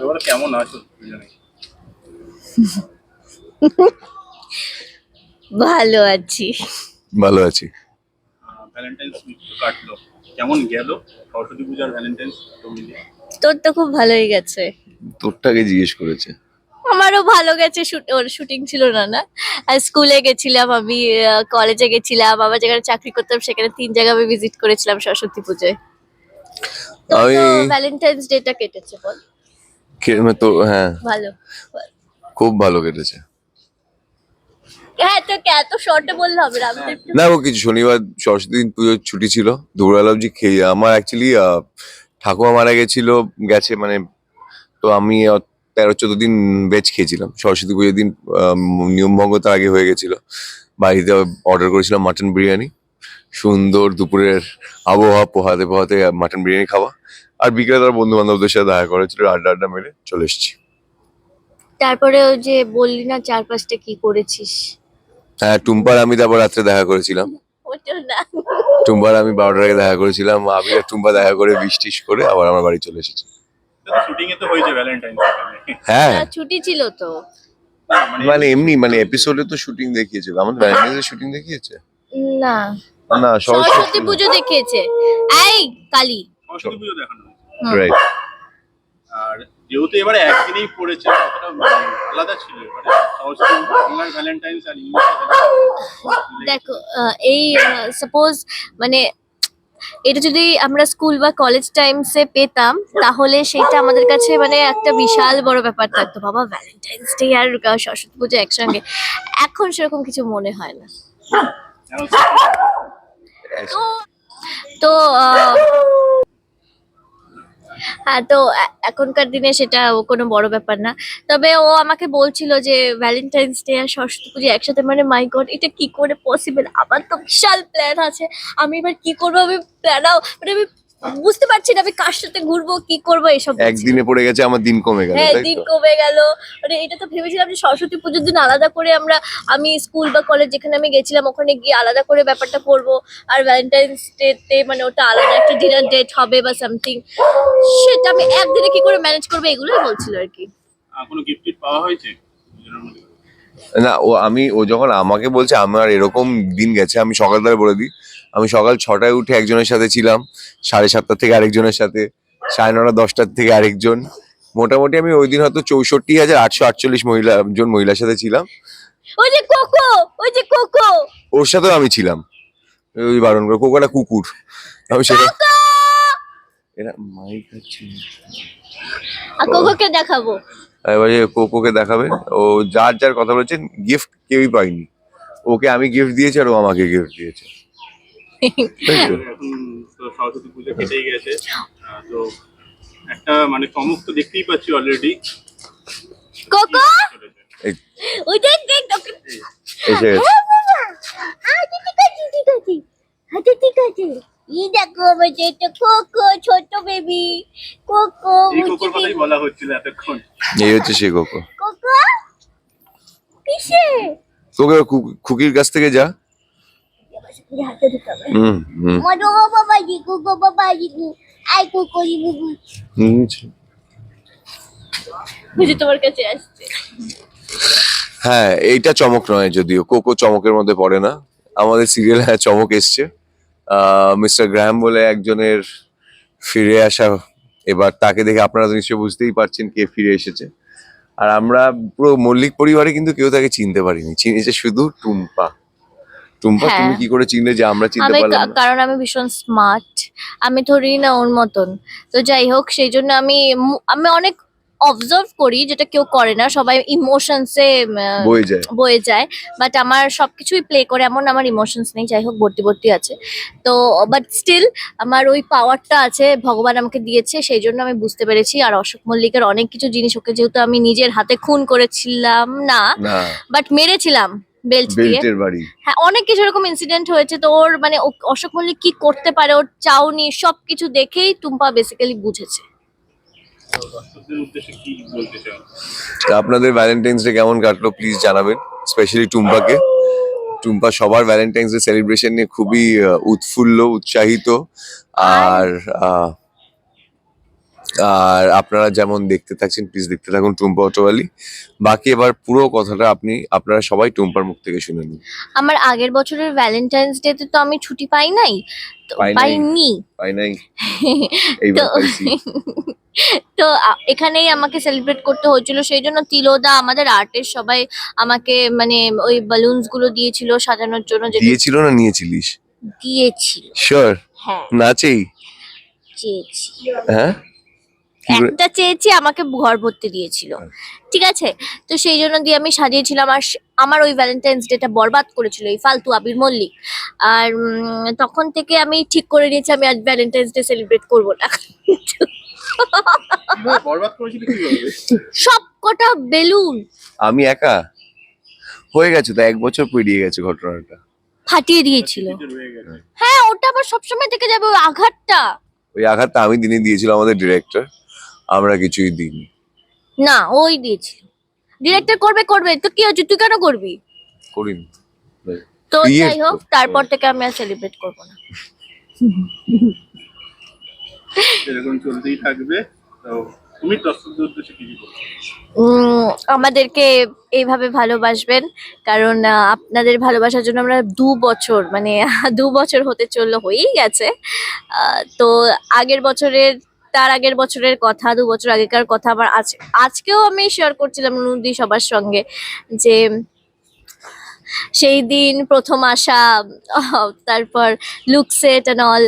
বলো কেমন আছো? দুজনে ভালো আছি। ভালো আছি। ভ্যালেন্টাইন্স উইক তো কাটলো। কেমন গেল? সরস্বতী পূজার ভ্যালেন্টাইন্স তো মিলিয়ে তোর তো খুব ভালোই গেছে। তোরটাকে জিজ্ঞেস করেছে। আমারও ভালো গেছে। ওর শুটিং ছিল না না? আর স্কুলে গেছিলাম আমি কলেজে গেছিলাম আবার যেখানে চাকরি করতাম সেখানে তিন জায়গা আমি ভিজিট করেছিলাম সরস্বতী পুজোয়। আমি ভ্যালেন্টাইন্স ডেটা কেটেছে বল। কে- তো হ্যাঁ। ভালো। খুব ভালো কেটেছে। হ্যাঁ তো এত শর্টে বললে হবে না ও কিছু শনিবার সরস্বতী পুজোর ছুটি ছিল। দুপুরবেলা অবধি খেয়ে আমার অ্যাকচুয়ালি ঠাকুমা মারা গেছিল গেছে মানে তো আমি তেরো চোদ্দ দিন ভেজ খেয়েছিলাম। সরস্বতী পুজোর দিন নিয়ম ভঙ্গ তার আগে হয়ে গেছিল। বাড়িতে অর্ডার করেছিলাম মাটন বিরিয়ানি। সুন্দর দুপুরের আবহাওয়া পোহাতে পোহাতে মাটন বিরিয়ানি খাওয়া। আর বিকেলে তার বন্ধু বান্ধবদের সাথে দেখা করেছিল আড্ডা আড্ডা মেরে চলে এসেছি। তারপরে ওই যে বললি না চার পাঁচটা কি করেছিস? হ্যাঁ টুম্পার আমি তারপর রাত্রে দেখা করেছিলাম। না। আমি বারোটার আগে দেখা করেছিলাম। আমি আর টুম্পা দেখা করে বৃষ্টি টিস করে আবার আমার বাড়ি চলে এসেছি। শুটিং এ তো হয়েছে ভ্যালেন্টাইন্স হ্যাঁ। ছুটি ছিল তো। মানে এমনি মানে এপিসোডে তো শুটিং দেখিয়েছিল। আমাদের ভ্যালেন্টাইন্সের শুটিং দেখিয়েছে? না। না সরস্বতী পুজো দেখিয়েছে। এই কালী। সরস্বতী পুজো দেখানো রাইট আর যেহেতু এবারে একদিনেই পড়েছে কতটা আলাদা ছিল। এবারে সরস্বতী বাংলার ভ্যালেন্টাইন্স আর ইংলিশের দেখো আহ, এই সাপোজ মানে এটা যদি আমরা স্কুল বা কলেজ টাইমসে পেতাম তাহলে সেটা আমাদের কাছে মানে একটা বিশাল বড় ব্যাপার থাকতো। বাবা ভ্যালেন্টাইন্স ডে আর সরস্বতী পুজো একসঙ্গে। এখন সেরকম কিছু মনে হয় না। তো তো হ্যাঁ তো এখনকার দিনে সেটা ও কোনো বড় ব্যাপার না। তবে ও আমাকে বলছিল যে ভ্যালেন্টাইন্স ডে আর সরস্বতী পুজো একসাথে মানে মাই গড এটা কি করে পসিবল আমার তো বিশাল প্ল্যান আছে। আমি এবার কি করব? আমি প্ল্যানাও মানে আমি বুঝতে পারছি না আমি কার সাথে ঘুরবো কি করব এসব। একদিনে পড়ে গেছে আমার দিন কমে গেল হ্যাঁ দিন কমে গেল। মানে এটা তো ভেবেছিলাম যে সরস্বতী পুজোর দিন আলাদা করে আমরা আমি স্কুল বা কলেজ যেখানে আমি গেছিলাম ওখানে গিয়ে আলাদা করে ব্যাপারটা করব। আর ভ্যালেন্টাইন্স ডে তে মানে ওটা আলাদা একটা ডিনার ডেট হবে বা সামথিং সেটা আমি একদিনে কি করে ম্যানেজ করব এগুলোই বলছিল আর কি। কোনো গিফট পাওয়া হয়েছে? না ও আমি ও যখন আমাকে বলছে আমার এরকম দিন গেছে আমি সকালবেলা বলে দিই। আমি সকাল ছটায় উঠে একজনের সাথে ছিলাম সাড়ে সাতটা থেকে আরেকজনের সাথে সাড়ে নটা দশটার থেকে আরেকজন। মোটামুটি আমি ওই দিন হয়তো চৌষট্টি হাজার আটশো আটচল্লিশ মহিলা জন মহিলার সাথে ছিলাম। ওই যে কোকো ওই যে কোকো ওর সাথেও আমি ছিলাম। ওই বারণ করে কোকোটা কুকুর। আমি সেটা এরা মাইক আছে কোকোকে দেখাবো। এবারে কোকোকে দেখাবে। ও যার যার কথা বলেছেন গিফট কেউই পাইনি ওকে আমি গিফট দিয়েছি আর ও আমাকে গিফট দিয়েছে। সরস্বতী পুজো কেটেই গেছে। তো একটা মানে চমক তো দেখতেই পাচ্ছি অলরেডি কোকো? ওই দেখ দেখ এসে গেছে। আচ্ছা ঠিক আছে এই দেখো আমার কোকো ছোট বেবি কোকো এই কোকোর কথাই বলা হচ্ছিল এতক্ষণ। এই হচ্ছে সে কোকো। কোকো? কিসে? তোকে খুকির কাছ থেকে যা। হাতে দিতে হবে হুম হুম বাবা জি কোকো বাবা জি আই কোকো জি বুবু বুঝি তোমার কাছে আসছে হ্যাঁ এইটা চমক নয় যদিও। কোকো চমকের মধ্যে পড়ে না। আমাদের সিরিয়াল হ্যাঁ চমক এসছে। মিস্টার গ্র্যাম বলে একজনের ফিরে আসা এবার তাকে দেখে আপনারা তো নিশ্চয়ই বুঝতেই পারছেন কে ফিরে এসেছে। আর আমরা পুরো মল্লিক পরিবারে কিন্তু কেউ তাকে চিনতে পারিনি। চিনেছে শুধু টুম্পা। টুম্পা হ্যাঁ। তুমি কি করে চিনলে যে আমরা চিনতে পারলাম না? কারণ আমি ভীষণ স্মার্ট আমি ধরি না ওর মতন। তো যাই হোক সেই জন্য আমি আমি অনেক অবজার্ভ করি যেটা কেউ করে না। সবাই ইমোশনসে বয়ে যায়। বয়ে যায়। বাট আমার সবকিছুই প্লে করে এমন আমার ইমোশনস নেই। যাই হোক ভর্তি ভর্তি আছে। তো বাট স্টিল আমার ওই পাওয়ারটা আছে। ভগবান আমাকে দিয়েছে। সেই জন্য আমি বুঝতে পেরেছি। আর অশোক মল্লিকের অনেক কিছু জিনিস ওকে যেহেতু আমি নিজের হাতে খুন করেছিলাম না। বাট মেরেছিলাম। বেল্ট বেল্টের বাড়ি। হ্যাঁ অনেক কিছু এরকম ইনসিডেন্ট হয়েছে। তো ওর মানে ও- অশোক মল্লিক কি করতে পারে ওর চাউনি সবকিছু দেখেই টুম্পা বেসিক্যালি বুঝেছে। তো দর্শকদের উদ্দেশ্যে কি বলতে চাও তা আপনাদের ভ্যালেন্টাইন্স ডে কেমন কাটলো প্লিজ জানাবেন স্পেশালি টুম্পাকে। টুম্পা সবার ভ্যালেন্টাইন্স ডে সেলিব্রেশন নিয়ে খুবই উৎফুল্ল উৎসাহিত। আর আহ, আর আপনারা যেমন দেখতে থাকছেন প্লিজ দেখতে থাকুন টুম্পা অটোয়ালি। বাকি এবার পুরো কথাটা আপনি আপনারা সবাই টুম্পার মুখ থেকে শুনে নিন। আমার আগের বছরের ভ্যালেন্টাইন্স ডে তে তো আমি ছুটি পাই নাই। পাই নাই? পাইনি পাই নাই। এইবার তো পাইছি তো এখানেই আমাকে সেলিব্রেট করতে হয়েছিল। সেই জন্য তিলোদা আমাদের আর্টের সবাই আমাকে মানে ওই বালুনসগুলো দিয়েছিল সাজানোর জন্য যেটা দিয়েছিল না নিয়েছিলিস? দিয়েছিল। শিওর হ্যাঁ। নাচেই? চেয়েছি। হ্যাঁ? একটা চেয়েছি আমাকে ঘর ভর্তি দিয়েছিল। ঠিক আছে? তো সেই জন্য দিয়ে আমি সাজিয়েছিলাম আর আমার ওই ভ্যালেন্টাইন্স ডেটা বরবাদ করেছিল এই ফালতু আবির মল্লিক। আর উম, তখন থেকে আমি ঠিক করে নিয়েছি আমি আজ ভ্যালেন্টাইন্স ডে সেলিব্রেট করব না। সব কটা বেলুন। আমি একা? হয়ে গেছে তো এক বছর পেরিয়ে গেছে ঘটনাটা। ফাটিয়ে দিয়েছিল। হয়ে হ্যাঁ ওটা আবার সবসময় থেকে যাবে ওই আঘাতটা। ওই আঘাতটা আমি দিনে দিয়েছিল আমাদের ডিরেক্টর আমরা কিছুই দিইনি। না ওই দিয়েছিল ডিরেক্টর করবে করবে। তো কি হচ্ছে? তুই কেন করবি? করিনি। তো Create যাই হোক। তারপর থেকে আমি আর সেলিব্রেট করব না। এরকম চলতেই থাকবে। তো তুমি দর্শকদের উদ্দেশ্যে কিছু বলো উম, আমাদেরকে এইভাবে ভালোবাসবেন। কারণ আহ, আপনাদের ভালোবাসার জন্য আমরা দু বছর মানে দু বছর হতে চলল হয়েই গেছে। আহ, তো আগের বছরের তার আগের বছরের কথা, দু বছর আগেকার কথা, আবার আজ, আজকেও আমি শেয়ার করছিলাম নদী সবার সঙ্গে যে সেই দিন প্রথম আসা তারপর লুকসেট অ্যান্ড অল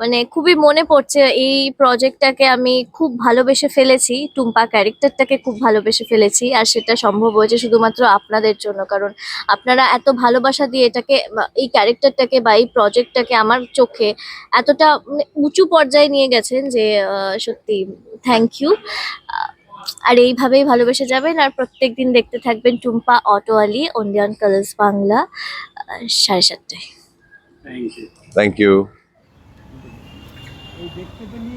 মানে খুবই মনে পড়ছে এই প্রজেক্টটাকে আমি খুব ভালোবেসে ফেলেছি, টুম্পা ক্যারেক্টারটাকে খুব ভালোবেসে ফেলেছি আর সেটা সম্ভব হয়েছে শুধুমাত্র আপনাদের জন্য। কারণ আপনারা এত ভালোবাসা দিয়ে এটাকে এই ক্যারেক্টারটাকে বা এই প্রজেক্টটাকে আমার চোখে এতটা মানে উঁচু পর্যায়ে নিয়ে গেছেন যে সত্যি থ্যাংক ইউ আর এইভাবেই ভালোবেসে যাবেন আর প্রত্যেকদিন দেখতে থাকবেন টুম্পা অটো অটোয়ালি অন্ডিয়ান কালার্স বাংলা সাড়ে সাতটায়। থ্যাংক ইউ থ্যাংক ইউ দেখতে পেলি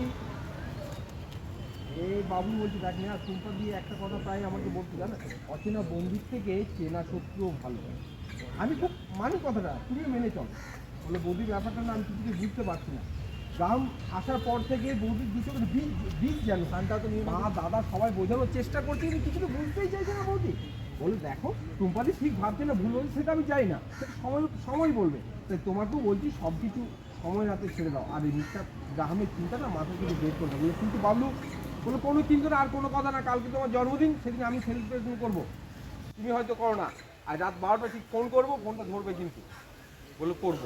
এই বাবু বলছি দেখ না টুম্পা দিয়ে একটা কথা প্রায় আমাকে বলতে জানো? অচেনা বন্ধুর থেকে চেনা শত্রুও ভালো। আমি খুব মানি কথাটা তুমি মেনে চল। বলে বৌদির ব্যাপারটা না আমি কিছুকে বুঝতে পারছি না। গ্রাম আসার পর থেকে বৌদির দুটো করে বীজ বীজ যেন। সানটা তো মা দাদা সবাই বোঝানোর চেষ্টা করছে কিন্তু কিছু তো বুঝতেই চাইছে না বৌদি। বলে দেখো টুম্পাদি ঠিক ভাবছে না ভুল বলছে সেটা আমি জানি না। সময় সময় বলবে। তাই তোমাকেও বলছি সব কিছু সময় হাতে ছেড়ে দাও। আর এই মিথ্যা গ্রামের চিন্তাটা মাথা থেকে বের করে। দাও বলে কিন্তু বাবলু বলে কোনো চিন্তা না আর কোনো কথা না। কালকে তোমার জন্মদিন সেদিন আমি সেলিব্রেশন করব। তুমি হয়তো করো না। আর রাত বারোটা ঠিক ফোন করব ফোনটা ধরবে কিন্তু। বলে করব।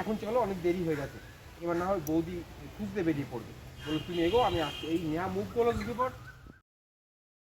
এখন চলো অনেক দেরি হয়ে গেছে। এবার না হয় বৌদি খুঁজতে বেরিয়ে পড়বে। বলো, তুমি এগো, আমি আসছি। এই নেয়া মুখ করল দিদি পর